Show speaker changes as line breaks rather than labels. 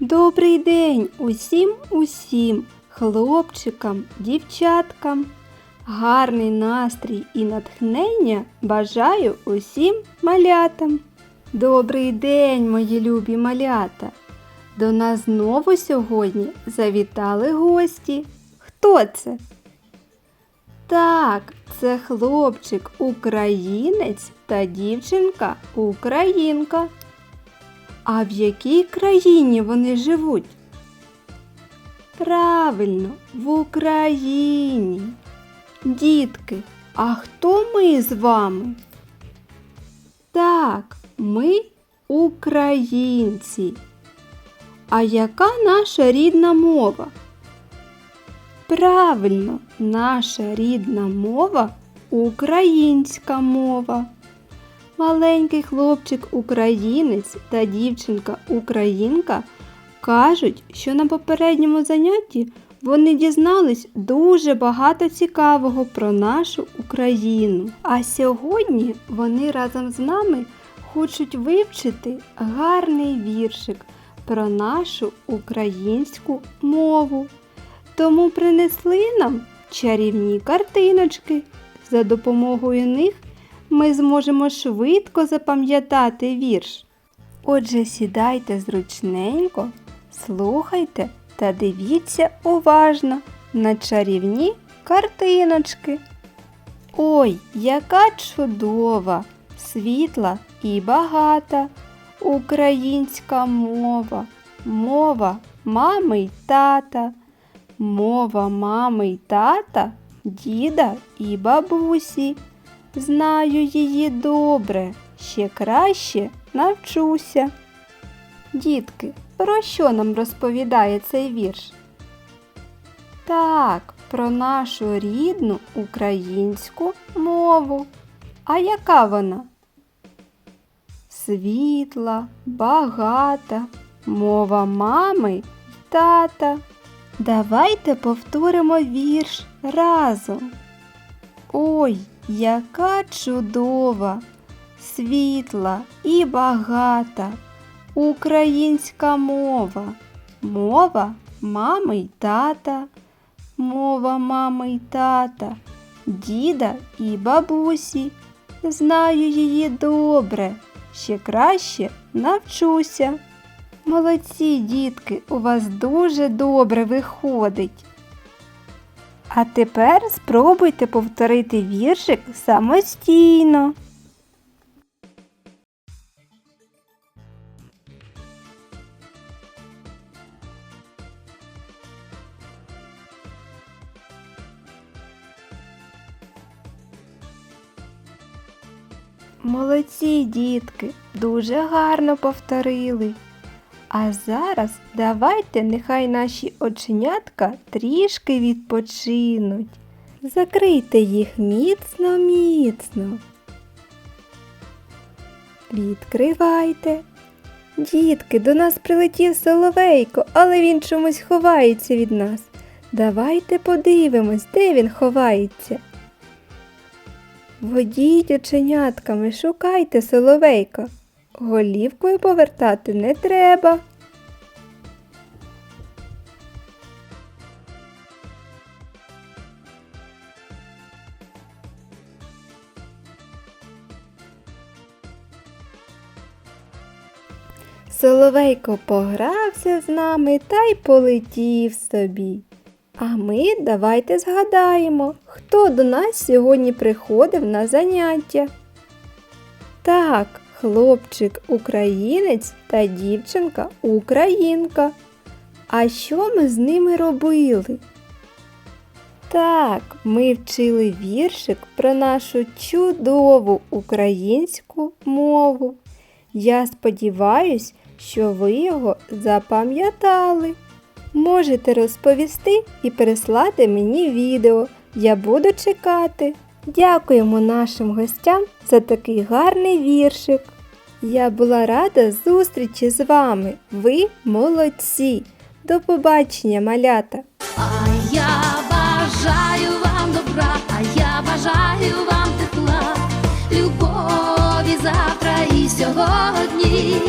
Добрий день усім усім хлопчикам, дівчаткам. Гарний настрій і натхнення бажаю усім малятам. Добрий день, мої любі малята. До нас знову сьогодні завітали гості. Хто це? Так, це хлопчик українець та дівчинка українка. А в якій країні вони живуть? Правильно, в Україні. Дітки, а хто ми з вами? Так, ми українці. А яка наша рідна мова? Правильно, наша рідна мова українська мова. Маленький хлопчик українець та дівчинка українка кажуть, що на попередньому занятті вони дізнались дуже багато цікавого про нашу Україну. А сьогодні вони разом з нами хочуть вивчити гарний віршик про нашу українську мову. Тому принесли нам чарівні картиночки. За допомогою них ми зможемо швидко запам'ятати вірш. Отже, сідайте зручненько, слухайте та дивіться уважно на чарівні картиночки. Ой, яка чудова, світла і багата українська мова, мова мами й тата, мова мами й тата, діда і бабусі. Знаю її добре, ще краще навчуся. Дітки, про що нам розповідає цей вірш? Так, про нашу рідну українську мову. А яка вона? Світла, багата, мова мами й тата. Давайте повторимо вірш разом. Ой, яка чудова, світла і багата українська мова, мова мами й тата, мова мами й тата, діда і бабусі. Знаю її добре, ще краще навчуся. Молодці, дітки, у вас дуже добре виходить. А тепер спробуйте повторити віршик самостійно. Молодці, дітки, дуже гарно повторили. А зараз давайте нехай наші оченятка трішки відпочинуть. Закрийте їх міцно, міцно. Відкривайте. Дітки, до нас прилетів соловейко, але він чомусь ховається від нас. Давайте подивимось, де він ховається. Водіть оченятками, шукайте соловейка. Голівкою повертати не треба. Соловейко погрався з нами та й полетів собі. А ми давайте згадаємо, хто до нас сьогодні приходив на заняття. Так, хлопчик українець та дівчинка українка. А що ми з ними робили? Так, ми вчили віршик про нашу чудову українську мову. Я сподіваюсь, що ви його запам'ятали. Можете розповісти і переслати мені відео. Я буду чекати. Дякуємо нашим гостям за такий гарний віршик. Я була рада зустрічі з вами. Ви молодці. До побачення, малята!
А я бажаю вам добра, а я бажаю вам тепла, любові завтра і сьогодні,